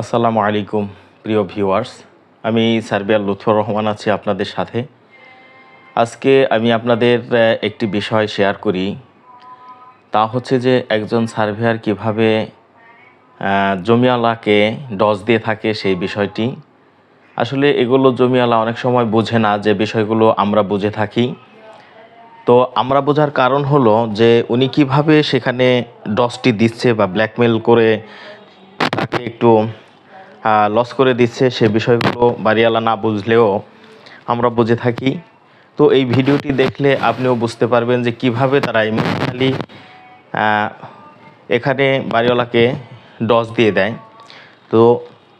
আসসালামু আলাইকুম প্রিয় ভিউয়ার্স। আমি সার্বিয়ার লুৎফর রহমান আছি আপনাদের সাথে। আজকে আমি আপনাদের একটি বিষয় শেয়ার করি। তা হচ্ছে যে একজন সার্ভেয়ার কীভাবে আহ, জমিওয়ালাকে ডজ দিয়ে থাকে সেই বিষয়টি। আসলে এগুলো জমিওয়ালা অনেক সময় বোঝে না যে বিষয়গুলো আমরা বুঝে থাকি। তো আমরা বোঝার কারণ হলো যে উনি কীভাবে সেখানে ডসটি দিচ্ছে বা ব্ল্যাকমেল করে তাকে একটু লস করে দিচ্ছে, সে বিষয়গুলো বাড়িওয়ালা না বুঝলেও আমরা বুঝে থাকি। তো এই ভিডিওটি দেখলে আপনিও বুঝতে পারবেন যে কীভাবে তারা ইমোশনালি এখানে বাড়িওয়ালাকে ডস দিয়ে দেয়। তো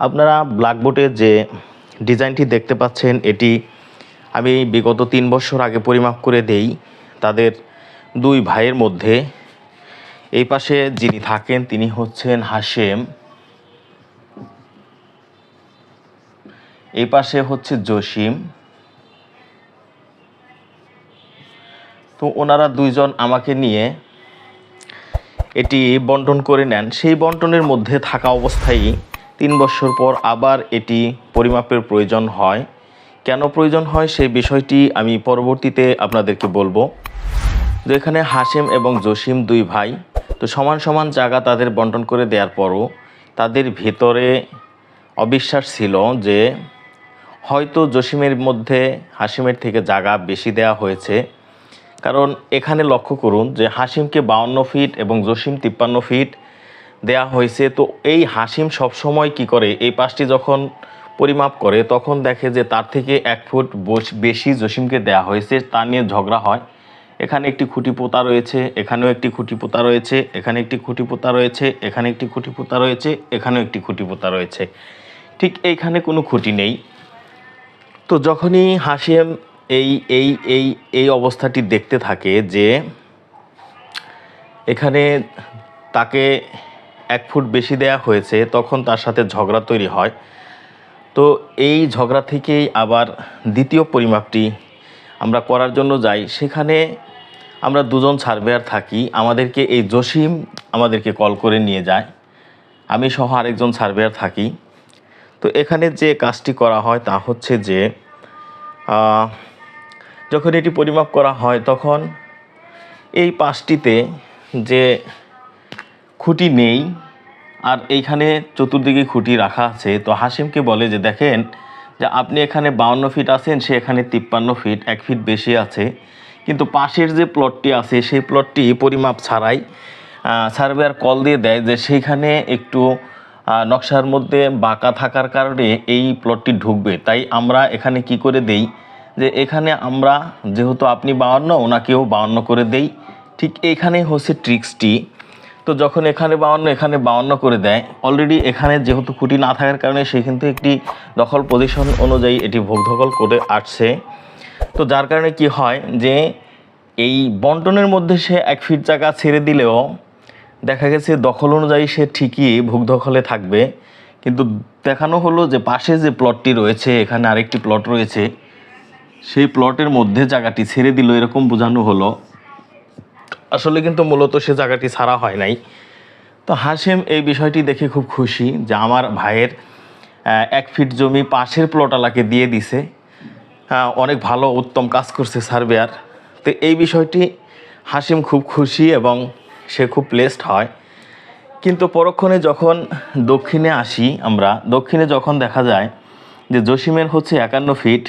আপনারা ব্ল্যাকবোর্ডে যে ডিজাইনটি দেখতে পাচ্ছেন, এটি আমি বিগত তিন বছর আগে পরিমাপ করে দেই। তাদের দুই ভাইয়ের মধ্যে এই পাশে যিনি থাকেন, তিনি হচ্ছেন হাশেম। এই পাশে হচ্ছে জসিম। তো ওনারা দুইজন আমাকে নিয়ে এটি বন্টন করে নেন। সেই বন্টনের মধ্যে থাকা অবস্থায় তিন বছর পর আবার এটি পরিমাপের প্রয়োজন হয়। কেন প্রয়োজন হয় সেই বিষয়টি আমি পরবর্তীতে আপনাদেরকে বলব। তো এখানে হাসিম এবং জসিম দুই ভাই, তো সমান সমান জায়গা তাদের বন্টন করে দেওয়ার পরও তাদের ভিতরে অবিশ্বাস ছিল যে হয়তো জসিমের মধ্যে হাসিমের থেকে জায়গা বেশি দেওয়া হয়েছে। কারণ এখানে লক্ষ্য করুন যে হাসিমকে বাউন্ন ফিট এবং জসিম তিপ্পান্ন ফিট দেয়া হয়েছে। তো এই হাসিম সবসময় কি করে? এই পাশটি যখন পরিমাপ করে, তখন দেখে যে তার থেকে এক ফুট বেশি জসিমকে দেয়া হয়েছে। তা নিয়ে ঝগড়া হয়। এখানে একটি খুঁটি পোতা রয়েছে, এখানেও একটি খুঁটি পোতা রয়েছে, এখানে একটি খুঁটি পোতা রয়েছে, এখানে একটি খুঁটি পোতা রয়েছে, এখানেও একটি খুঁটি পোতা রয়েছে। ঠিক এইখানে কোনো খুঁটি নেই। তো যখনই হাসিম এই এই এই এই অবস্থাটি দেখতে থাকে যে এখানে তাকে এক ফুট বেশি দেয়া হয়েছে, তখন তার সাথে ঝগড়া তৈরি হয়। তো এই ঝগড়া থেকেই আবার দ্বিতীয় পরিমাপটি আমরা করার জন্য যাই। সেখানে আমরা দুজন সার্ভেয়ার থাকি। আমাদেরকে এই জসিম আমাদেরকে কল করে নিয়ে যায়। আমি সহ আরেকজন সার্ভেয়ার থাকি। তো এখানে যে কাজটি করা হয় তা হচ্ছে যে যখন এটি পরিমাপ করা হয় তখন এই পাশটিতে যে খুঁটি নেই আর এইখানে চতুর্দিকে খুঁটি রাখা আছে, তো হাসিমকে বলে যে, দেখেন যে আপনি এখানে বাউন্ন ফিট আছেন, সে এখানে তিপ্পান্ন ফিট, এক ফিট বেশি আছে। কিন্তু পাশের যে প্লটটি আছে, সেই প্লটটি পরিমাপ ছাড়াই সার্ভেয়ার কল দিয়ে দেয় যে সেইখানে একটু নকশার মধ্যে বাঁকা থাকার কারণে এই প্লটটি ঢুকবে। তাই আমরা এখানে কি করে দেই? যে এখানে আমরা যেহেতু আপনি বাউন্ন, ওনাকেও বাউন্ন করে দেই। ঠিক এইখানে হচ্ছে ট্রিক্সটি তো যখন এখানে বাউন্ন এখানে বাউন্ন করে দেয় অলরেডি এখানে যেহেতু খুঁটি না থাকার কারণে সে কিন্তু একটি দখল পজিশন অনুযায়ী এটি ভোগ দখল করে আসছে। তো যার কারণে কি হয় যে এই বন্টনের মধ্যে সে এক ফিট জায়গা ছেড়ে দিলেও দেখা গেছে দখল অনুযায়ী সে ঠিকই ভোগ দখলে থাকবে। কিন্তু দেখানো হলো যে পাশে যে প্লটটি রয়েছে, এখানে আরেকটি প্লট রয়েছে, সেই প্লটের মধ্যে জায়গাটি ছেড়ে দিল, এরকম বোঝানো হলো। আসলে কিন্তু মূলত সে জায়গাটি ছাড়া হয় নাই। তো হাসিম এই বিষয়টি দেখে খুব খুশি যে আমার ভাইয়ের এক ফিট জমি পাশের প্লটওয়ালাকে দিয়ে দিছে। অনেক ভালো, উত্তম কাজ করছে সার্ভেয়ার তো এই বিষয়টি হাসিম খুব খুশি এবং সে খুব প্লেসড হয়। কিন্তু পরক্ষণে যখন দক্ষিণে আসি আমরা, দক্ষিণে যখন দেখা যায় যে জসিমের হচ্ছে একান্ন ফিট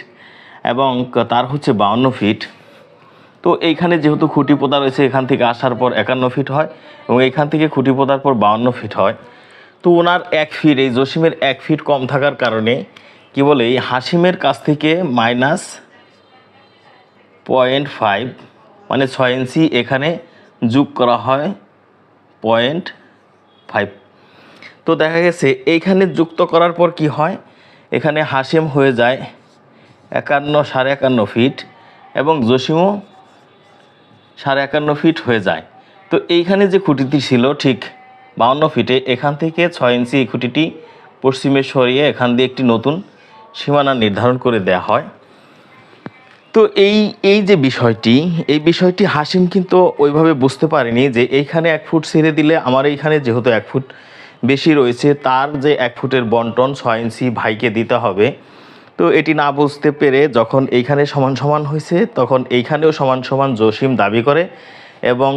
এবং তার হচ্ছে বাউন্ন ফিট তো এইখানে যেহেতু খুঁটি পোতা রয়েছে, এখান থেকে আসার পর একান্ন ফিট হয় এবং এখান থেকে খুঁটি পোতার পর বাউন্ন ফিট হয়। তো ওনার এক ফিট এই জসিমের এক ফিট কম থাকার কারণে কি বলে, এই হাসিমের কাছ থেকে মাইনাস পয়েন্ট ফাইভ মানে ছয় ইঞ্চি এখানে যোগ করা হয় পয়েন্ট ফাইভ। তো দেখা গেছে, এইখানে যুক্ত করার পর কি হয়? এখানে হাসিম হয়ে যায় একান্ন সাড়ে একান্ন ফিট এবং জসিমও সাড়ে একান্ন ফিট হয়ে যায়। তো এইখানে যে খুঁটিটি ছিল ঠিক বাউন্ন ফিটে, এখান থেকে ছয় ইঞ্চি এই খুঁটিটি পশ্চিমে সরিয়ে এখান দিয়ে একটি নতুন সীমানা নির্ধারণ করে দেয়া হয়। তো এই এই যে বিষয়টি, এই বিষয়টি হাসিম কিন্তু ওইভাবে বুঝতে পারেনি যে এইখানে এক ফুট ছেড়ে দিলে আমার এইখানে যেহেতু এক ফুট বেশি রয়েছে, তার যে এক ফুটের বন্টন ছয় ইঞ্চি ভাইকে দিতে হবে। তো এটি না বুঝতে পেরে যখন এইখানে সমান সমান হয়েছে, তখন এইখানেও সমান সমান জসিম দাবি করে এবং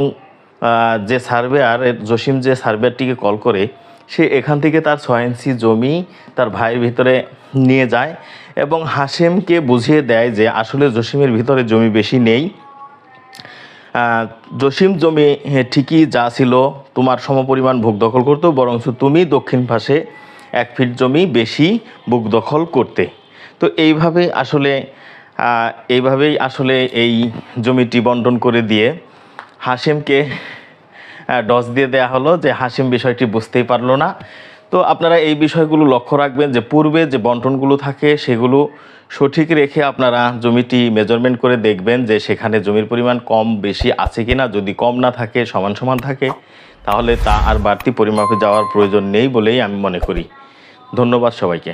যে সার্ভেয়ার জসিম যে সার্ভেয়ারটিকে কল করে সে এখান থেকে তার ছয় ইঞ্চি জমি তার ভাইয়ের ভিতরে নিয়ে যায় এবং হাসেমকে বুঝিয়ে দেয় যে আসলে জসিমের ভিতরে জমি বেশি নেই। জসিম জমি ঠিকই যা ছিল, তোমার সমপরিমাণ ভোগ দখল করতো, বরঞ্চ তুমি দক্ষিণ পাশে এক ফিট জমি বেশি বুক দখল করতে। তো এইভাবে আসলে এইভাবেই আসলে এই জমিটি বন্টন করে দিয়ে হাসিমকে ডস দিয়ে দেয়া হলো যে হাসিম বিষয়টি বুঝতেই পারল না। তো আপনারা এই বিষয়গুলো লক্ষ্য রাখবেন যে পূর্বে যে বন্টনগুলো থাকে সেগুলো সঠিক রেখে আপনারা জমিটি মেজারমেন্ট করে দেখবেন যে সেখানে জমির পরিমাণ কম, বেশি আছে কি না যদি কম না থাকে, সমান সমান থাকে, তাহলে তা আর বাড়তি পরিমাপে যাওয়ার প্রয়োজন নেই বলেই আমি মনে করি। ধন্যবাদ সবাইকে।